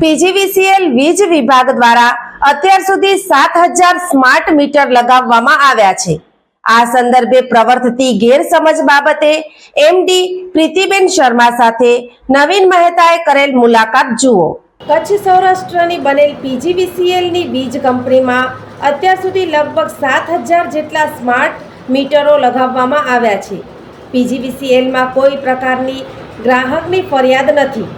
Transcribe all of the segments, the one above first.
PGVCL વીજ વિભાગ દ્વારા અત્યાર સુધી સાત હજાર સ્માર્ટ મીટર લગાવવામાં આવ્યા છે. આ સંદર્ભે પ્રવર્તતી ગેરસમજ બાબતે એમડી પ્રીતિબેન શર્મા સાથે નવીન મહેતાએ કરેલ મુલાકાત જુઓ. કચ્છ સૌરાષ્ટ્રની બનેલ પીજીવીસીએલની વીજ કંપનીમાં અત્યાર સુધી લગભગ સાત હજાર જેટલા સ્માર્ટ મીટરો લગાવવામાં આવ્યા છે. પીજીવીસીએલમાં કોઈ પ્રકારની ગ્રાહકની ફરિયાદ નથી.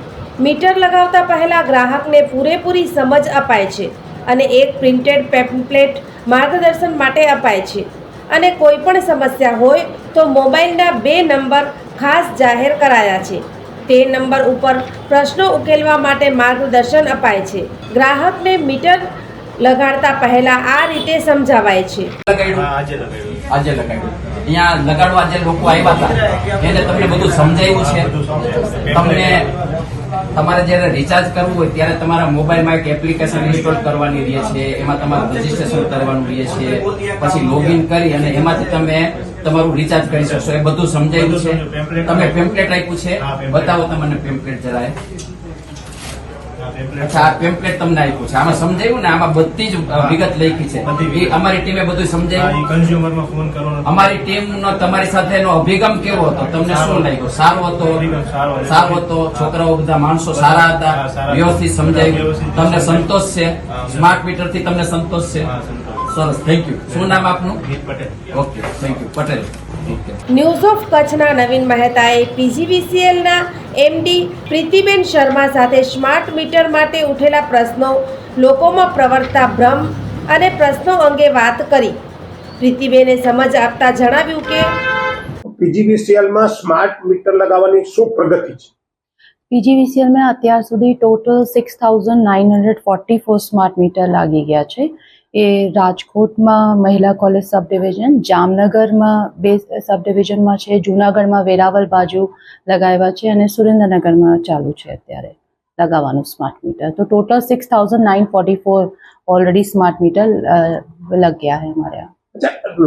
મીટર લગાવતા પહેલા ગ્રાહકને પૂરેપૂરી સમજ અપાય છે અને એક પ્રિન્ટેડ પેમ્પલેટ માર્ગદર્શન માટે અપાય છે. અને કોઈ પણ સમસ્યા હોય તો મોબાઈલના બે નંબર ખાસ જાહેર કરાયા છે. તે નંબર ઉપર પ્રશ્નો ઉકેલવા માટે માર્ગદર્શન અપાય છે. ગ્રાહકને મીટર લગાડતા પહેલા આ રીતે સમજાવાય છે. આજે લગાડ્યું. અહીંયા લગાડવા જે લોકો આવ્યા હતા એને તમને બધું સમજાવ્યું છે? તમને તમારે જ્યારે રિચાર્જ કરવું હોય ત્યારે તમારા મોબાઈલમાં એક એપ્લિકેશન ઇન્સ્ટોલ કરવાની રહે છે એમાં તમારું રજીસ્ટ્રેશન કરવાનું રહે છે પછી લોગિન કરી અને એમાંથી તમે તમારું રિચાર્જ કરી શકશો. એ બધું સમજાયું છે. તમે પેમ્પલેટ આપ્યું છે. બતાવો તમને પેમ્પલેટ જરાય. અચ્છા આ પેમ્પલેટ તમને આપ્યું છે. આમાં સમજાયું ને? આમાં બધી જ વિગત લખી છે. અમારી ટીમે બધું સમજાયું? સમજાવ્યું માં ફોન કરવાનો અમારી ટીમ નો તમારી સાથેનો અભિગમ કેવો હતો? તમને શું લાગ્યો? સારો હતો? સારો હતો. છોકરાઓ બધા માણસો સારા હતા? વ્યવસ્થિત સમજાયું? તમને સંતોષ છે? સ્માર્ટ મીટરથી તમને સંતોષ છે? સરસ. થેન્ક યુ શું નામ આપનું? Patel. Okay thank you Patel. News of કચ્છના નવીન મહેતાએ પીજીવીસીએલના એમડી પ્રીતિબેન શર્મા સાથે સ્માર્ટ મીટર માટે ઉઠેલા પ્રશ્નો લોકોમાં પ્રવર્તા ભ્રમ અને પ્રશ્નો અંગે વાત કરી. પ્રીતિબેને સમજ આપતા જણાવ્યું કે પીજીવીસીએલમાં સ્માર્ટ મીટર લગાવવાની શું પ્રગતિ છે? પીજીવીસીએલમાં અત્યાર સુધી total six thousand nine hundred forty four smart meter લાગી ગયા છે. એ રાજકોટમાં મહિલા કોલેજ સબ ડિવિઝન, જામનગરમાં બે સબ ડિવિઝનમાં છે, જૂનાગઢમાં વેરાવલ બાજુ લગાવ્યા છે અને સુરેન્દ્રનગરમાં ચાલુ છે અત્યારે લગાવવાનું સ્માર્ટ મીટર તો total six thousand nine forty four already smart meter લગ્યા છે મારે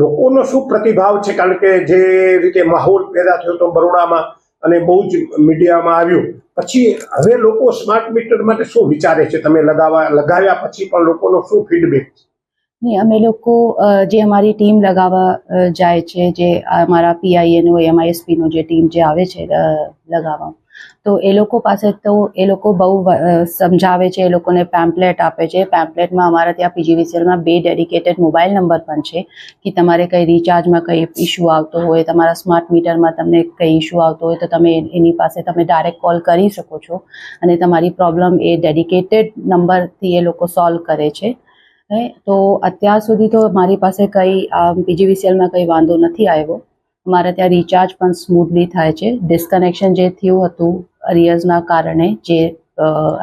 લોકોનો શું પ્રતિભાવ છે? કારણ કે જે રીતે માહોલ પેદા થયો હતો બરોડામાં અને બહુ જ મીડિયામાં આવ્યું. પછી હવે લોકો સ્માર્ટ મીટર માટે શું વિચારે છે? તમે લગાવવા લગાવ્યા પછી પણ લોકોનો શું ફીડબેક છે? નહીં, અમે લોકો જે અમારી ટીમ લગાવવા જાય છે, જે અમારા પીઆઈએનો એમઆઈએસપીનો જે ટીમ જે આવે છે લગાવવા. તો એ લોકો પાસે તો એ લોકો બહુ સમજાવે છે, એ લોકોને પેમ્પલેટ આપે છે. પેમ્પલેટમાં અમારા ત્યાં પીજીવીસીએલમાં બે ડેડિકેટેડ મોબાઈલ નંબર પણ છે, કે તમારે કંઈ રિચાર્જમાં કંઈ ઇશ્યુ આવતો હોય, તમારા સ્માર્ટ મીટરમાં તમને કંઈ ઇશ્યુ આવતો હોય, તો તમે એની પાસે તમે ડાયરેક્ટ કોલ કરી શકો છો. અને તમારી પ્રોબ્લેમ એ ડેડિકેટેડ નંબરથી એ લોકો સોલ્વ કરે છે. હે? તો અત્યાર સુધી તો મારી પાસે કંઈ પીજીવીસીએલમાં કંઈ વાંધો નથી આવ્યો. મારે ત્યાં રિચાર્જ પણ સ્મૂથલી થાય છે. ડિસ્કનેક્શન જે થયું હતું અરિયર્સના કારણે, જે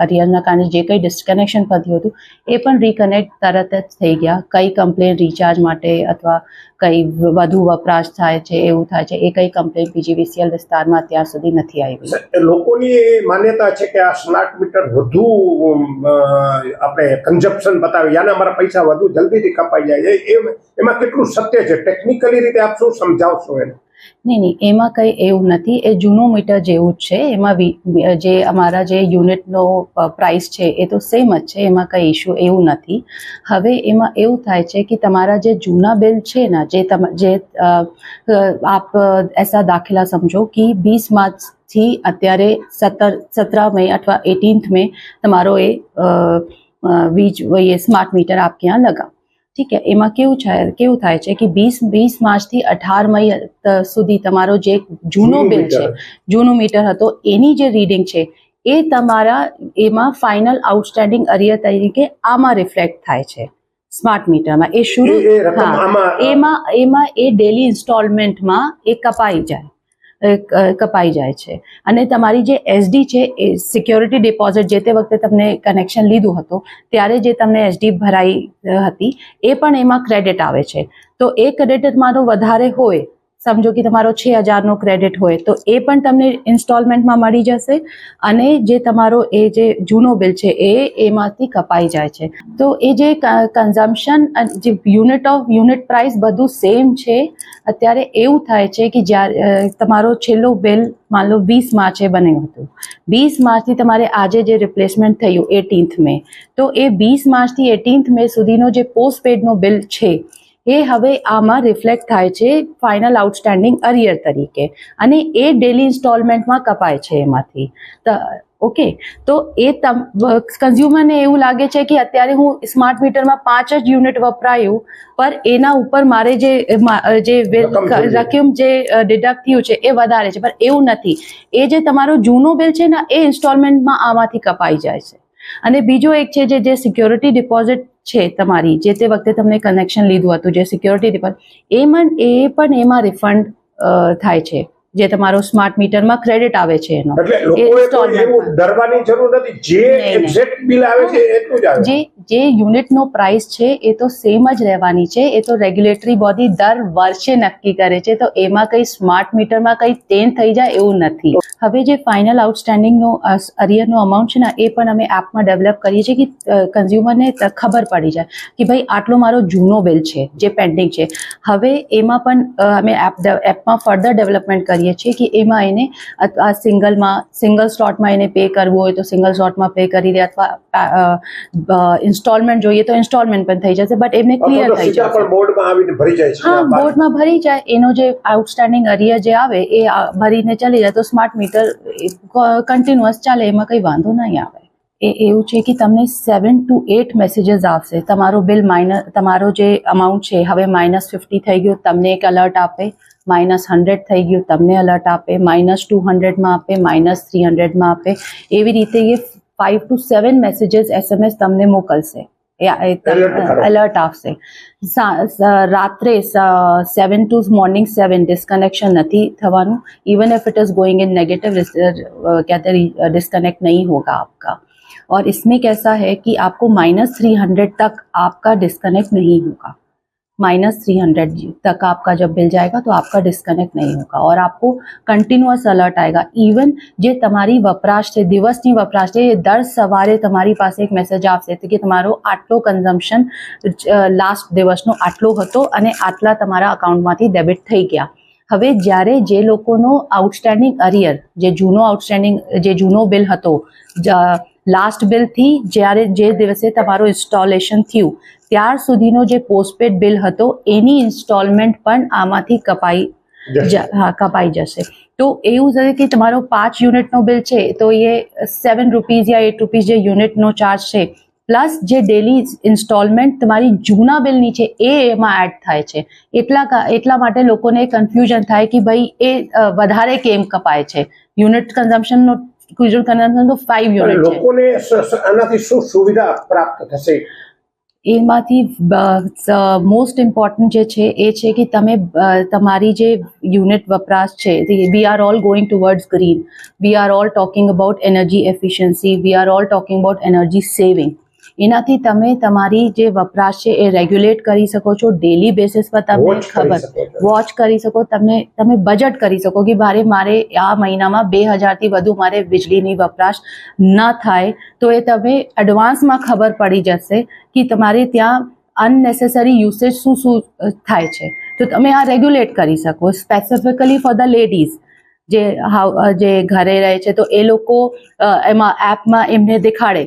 અરિયર્સના કારણે જે કંઈ ડિસ્કનેક્શન થયું હતું, એ પણ રિકનેક્ટ તરત જ થઈ ગયા. કઈ કમ્પ્લેન રિચાર્જ માટે અથવા કંઈ વધુ વપરાશ થાય છે, એવું થાય છે, એ કઈ કમ્પ્લેન પીજીવીસીએલ વિસ્તારમાં અત્યાર સુધી નથી આવી. લોકોની માન્યતા છે કે આ સ્માર્ટ મીટર વધુ આપણે કન્ઝપ્શન બતાવે, યાને અમારા પૈસા વધુ જલ્દીથી કપાઈ જાય એમાં કેટલું સત્ય છે? ટેકનિકલી રીતે આપ શું સમજાવશો એને? નહીં નહીં, એમાં કંઈ એવું નથી. એ જૂનું મીટર જેવું જ છે. એમાં જે અમારા જે યુનિટનો પ્રાઇસ છે એ તો સેમ જ છે. એમાં કંઈ ઇશ્યુ એવું નથી. હવે એમાં એવું થાય છે કે તમારા જે જૂના બિલ છે ને, જે તમે, જે આપ એસા દાખલા સમજો કે વીસ માર્ચથી અત્યારે સત્તર સતરા મે અથવા એટીન્થ મે તમારો એ વીજ, એ સ્માર્ટ મીટર આપ ક્યાં લગા ઠીક છે? એમાં કેવું છે કેવું થાય છે કે વીસ વીસ માર્ચથી અઢાર મઈ સુધી તમારો જે જૂનો બિલ છે. જૂનું મીટર હતો એની જે રીડિંગ છે એ તમારા એમાં ફાઇનલ આઉટસ્ટેન્ડિંગ અરિયર તરીકે આમાં રિફ્લેક્ટ થાય છે સ્માર્ટ મીટરમાં એ શરૂ એમાં એમાં એ ડેલી ઇન્સ્ટોલમેન્ટમાં એ કપાઈ જાય. કપાઈ જાય છે. અને તમારી જે એસડી છે, એ સિક્યોરિટી ડિપોઝિટ જે તે વખતે તમને કનેક્શન લીધું હતું, ત્યારે જે તમને એસડી ભરાઈ હતી, એ પણ એમાં ક્રેડિટ આવે છે. તો એ ક્રેડિટ મારો વધારે હોય સમજો કે તમારો છ હજારનો ક્રેડિટ હોય, તો એ પણ તમને ઇન્સ્ટોલમેન્ટમાં મળી જશે અને જે તમારો એ જે જૂનો બિલ છે એ એમાંથી કપાઈ જાય છે. તો એ જે કન્ઝમ્પશન જે યુનિટ ઓફ યુનિટ પ્રાઇસ બધું સેમ છે. અત્યારે એવું થાય છે કે જ્યારે તમારો છેલ્લો બિલ માન લો વીસ માર્ચે બન્યું હતું. વીસ માર્ચથી તમારે આજે જે રિપ્લેસમેન્ટ થયું એટીન્થ મે, તો એ વીસ માર્ચથી એટીન્થ મે સુધીનો જે પોસ્ટ પેડનો બિલ છે એ હવે આમાં રિફ્લેક્ટ થાય છે ફાઇનલ આઉટસ્ટેન્ડિંગ અરિયર તરીકે. અને એ ડેલી ઇન્સ્ટોલમેન્ટમાં કપાય છે એમાંથી. ઓકે તો એ તમ કન્ઝ્યુમરને એવું લાગે છે કે અત્યારે હું સ્માર્ટ મીટરમાં પાંચ જ યુનિટ વપરાયું પર એના ઉપર મારે જે જે. રકમ જે ડિડક્ટ થયું છે એ વધારે છે. પણ એવું નથી. એ જે તમારો જૂનો બિલ છે ને એ ઇન્સ્ટોલમેન્ટમાં આમાંથી કપાઈ જાય છે. અને બીજો એક છે જે જે સિક્યોરિટી ડિપોઝિટ છે તમારી જે તે વખતે તમને કનેક્શન લીધું હતું જે સિક્યોરિટી ડિપોઝિટ એમાં એ પણ એમાં રિફંડ થાય છે જે તમારો સ્માર્ટ મીટરમાં ક્રેડિટ આવે છે એનો. એટલે લોકોએ ડરવાની જરૂર નથી. જે. એક્ઝેક્ટ બિલ આવે છે એટલું જ આવે. જે યુનિટનો પ્રાઇસ છે, એ તો સેમ જ રહેવાની છે. એ તો રેગ્યુલેટરી બોડી દર વર્ષે નક્કી કરે છે. તો એમાં કંઈ સ્માર્ટ મીટરમાં કંઈ ચેન્જ થઈ જાય એવું નથી. હવે જે ફાઇનલ આઉટસ્ટેન્ડિંગનો અરિયરનો અમાઉન્ટ છે ને, એ પણ અમે એપમાં ડેવલપ કરીએ છીએ કે કન્ઝ્યુમરને ખબર પડી જાય કે ભાઈ આટલો મારો જૂનો બિલ છે, જે પેન્ડિંગ છે. હવે એમાં પણ અમે એપ એપમાં ફર્ધર ડેવલપમેન્ટ કરીએ છીએ કે એમાં એને અથવા સિંગલમાં સિંગલ સ્લોટમાં એને પે કરવું હોય તો સિંગલ સ્લોટમાં પે કરી દે અથવા ઇન્સ્ટોલમેન્ટ જોઈએ તો ઇન્સ્ટોલમેન્ટ પણ થઈ જશે બટ એમને ક્લિયર થઈ જશે. બોર્ડમાં આવીને ભરી જાય હા બોર્ડમાં ભરી જાય. એનો જે આઉટસ્ટેન્ડિંગ અરિયર જે આવે એ ભરીને ચલી જાય. તો સ્માર્ટ મીટર કન્ટિન્યુઅસ ચાલે એમાં કંઈ વાંધો નહીં આવે. એ એવું છે કે તમને સેવન ટુ એટ મેસેજીસ આવશે. તમારો બિલ માઇનસ તમારો જે અમાઉન્ટ છે હવે માઇનસ ફિફ્ટી થઈ ગયું તમને એક અલર્ટ આપે. માઇનસ હંડ્રેડ થઈ ગયું તમને અલર્ટ આપે. માઇનસ ટુ હંડ્રેડમાં આપે માઇનસ થ્રી હંડ્રેડમાં આપે. એવી રીતે એ Five two seven messages SMS તમને મોકલશે એ Alert કરો. અલર્ટ આપશે સા- સ- રાત્રે seven to morning seven disconnection નથી થવાનું even if it is going in negative कहते हैं डिस्कनेक्ट नहीं होगा आपका और इसमें कैसा है कि आपको माइनस थ्री हंड्रेड तक आपका डिस्कनेक्ट नहीं होगा माइनस थ्री हंड्रेड तक आपका जब बिल जाएगा तो आपका डिस्कनेक्ट नहीं होगा और आपको कंटिन्यूअस अलर्ट आएगा इवन જે તમારી વપરાશ છે દિવસની વપરાશ છે એ દર સવારે તમારી પાસે એક મેસેજ આવશે કે તમારો આટલો કન્ઝમ્પશન લાસ્ટ દિવસનો આટલો હતો અને આટલા તમારા અકાઉન્ટમાંથી ડેબિટ થઈ ગયા હવે જ્યારે જે લોકોનો આઉટસ્ટેન્ડિંગ અરિયર જે જૂનો આઉટસ્ટેન્ડિંગ જે જૂનો બિલ હતો લાસ્ટ બિલથી જ્યારે જે દિવસે તમારું ઇન્સ્ટોલેશન થયું ત્યાર સુધીનો જે પોસ્ટપેડ બિલ હતો એની ઇન્સ્ટોલમેન્ટ પણ આમાંથી કપાઈ હા કપાઈ જશે. તો એવું થશે કે તમારો પાંચ યુનિટનો બિલ છે તો એ સેવન રૂપીઝ યા એટ રૂપીઝ જે યુનિટનો ચાર્જ છે પ્લસ જે ડેલી ઇન્સ્ટોલમેન્ટ તમારી જૂના બિલની છે એ એમાં એડ થાય છે. એટલા એટલા માટે લોકોને કન્ફ્યુઝન થાય કે ભાઈ એ વધારે કેમ કપાય છે? યુનિટ કન્ઝમ્પશનનો યુનિટ કન્ઝમ્પશન તો ફાઈવ યુનિટ લોકોને સ- સ- આનાથી શું સુવિધા પ્રાપ્ત થશે? એમાંથી મોસ્ટ ઇમ્પોર્ટન્ટ જે છે એ છે કે તમે તમારી જે યુનિટ વપરાશ છે we are all going towards green we are all talking about energy efficiency we are all talking about energy saving એનાથી તમે તમારી જે વપરાશ છે એ રેગ્યુલેટ કરી શકો છો. ડેલી બેસિસ પર તમને ખબર. વોચ કરી શકો. તમને તમે બજેટ કરી શકો કે મારે મારે આ મહિનામાં બે હજારથી વધુ મારે વીજળીની વપરાશ ન થાય. તો એ તમે એડવાન્સમાં ખબર પડી જશે કે તમારે ત્યાં અનનેસેસરી યુસેજ શું શું થાય છે. તો તમે આ રેગ્યુલેટ કરી શકો. સ્પેસિફિકલી ફોર ધ લેડીઝ જે હાઉ જે ઘરે રહે છે તો એ લોકો એમાં એપમાં એમને દેખાડે.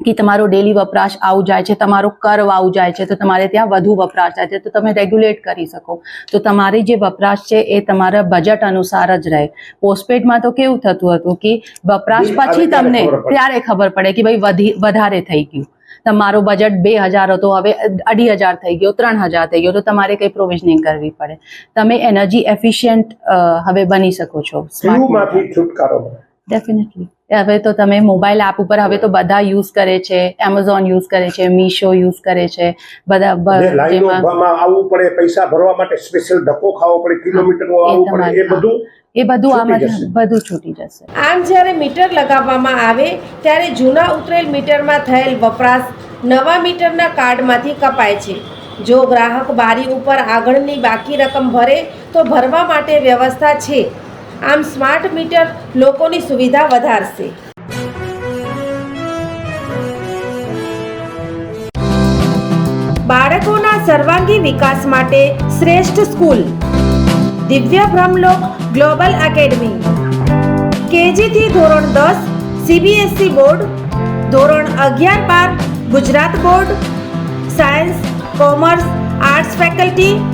કે તમારો ડેલી વપરાશ આવું જાય છે તમારો કર્વ આવું જાય છે તો તમારે ત્યાં વધુ વપરાશ થાય છે. તો તમે રેગ્યુલેટ કરી શકો. તો તમારી જે વપરાશ છે એ તમારા બજેટ અનુસાર જ રહે. પોસ્ટપેડમાં તો કેવું થતું હતું કે વપરાશ પછી તમને ત્યારે ખબર પડે કે ભાઈ વધી વધારે થઈ ગયું. તમારો બજેટ બે હજાર હતો હવે અઢી હજાર થઈ ગયો ત્રણ હજાર થઈ ગયો તો તમારે કંઈ પ્રોવિઝનિંગ કરવી પડે. તમે એનર્જી એફિશિયન્ટ હવે બની શકો છો. છુટકારો ડેફિનેટલી હવે તો તમે મોબાઈલ એપ ઉપર હવે તો બધા યુઝ કરે છે એમેઝોન યુઝ કરે છે મીશો યુઝ કરે છે બધા જેમાં આવવું પડે પૈસા ભરવા માટે સ્પેશિયલ ધક્કો ખાવો પડે કિલોમીટર આવવું પડે એ તમારે- બધું એ બધું આમ આમાં બધું છૂટી જશે. આમ જ્યારે મીટર લગાવવામાં આવે ત્યારે જૂના ઉતરેલ મીટરમાં થયેલ વપરાશ નવા મીટરના કાર્ડમાંથી કપાય છે. જો ગ્રાહક બારી ઉપર આગળની બાકી રકમ ભરે તો ભરવા માટે વ્યવસ્થા છે. આમ સ્માર્ટ મીટર લોકોની સુવિધા વધારશે. બાળકોના સર્વાંગી વિકાસ માટે શ્રેષ્ઠ સ્કૂલ. દિવ્ય બ્રહ્મલોક ગ્લોબલ એકેડમી. કેજીથી ધોરણ દસ, સીબીએસઈ બોર્ડ. ધોરણ અગિયાર બાર, Gujarat board. Science, commerce, arts faculty.